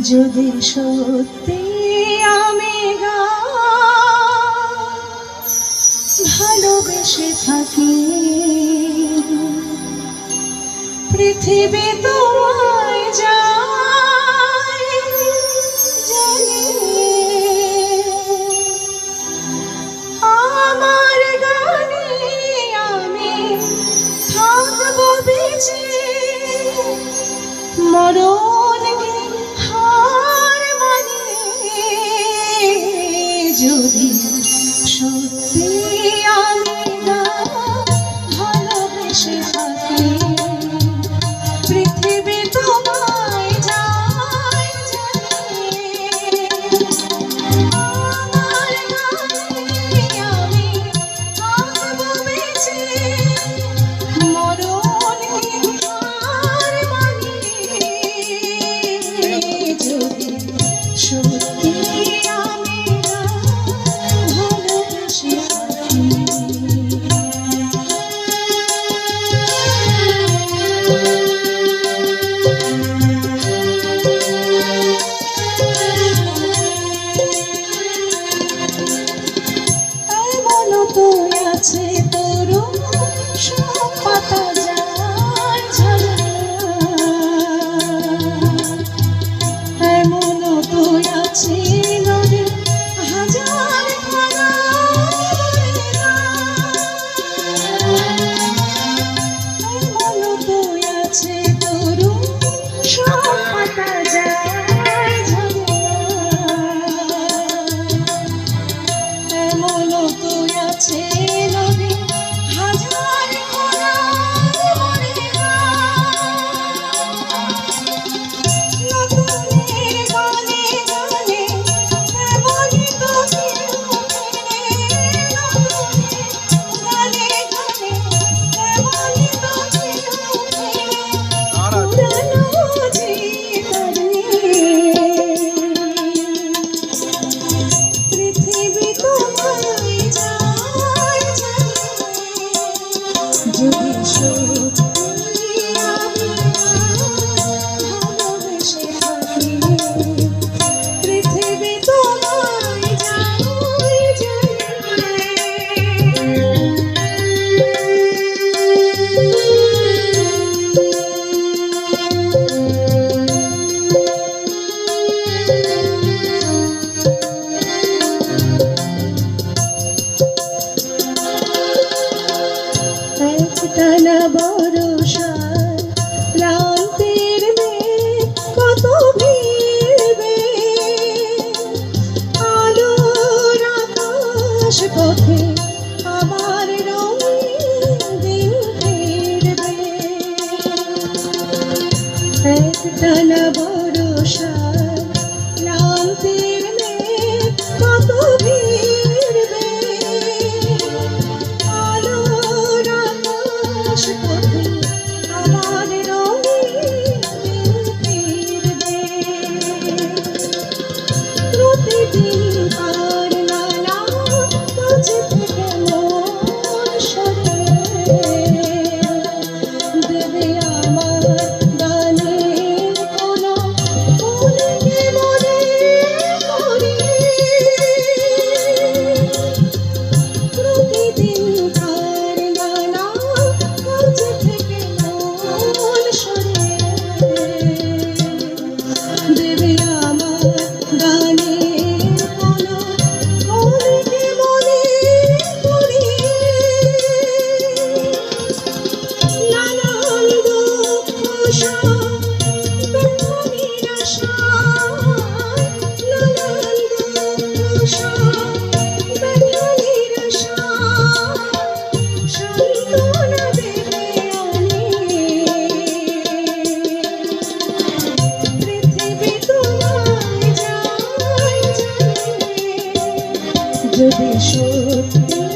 যদি সত্যি আমি ভালোবেসে থাকি পৃথিবী তোমায় যায় জানি আমার গানে আমি থাকব বেঁচে। should জানা বড় সা যদি সত্যি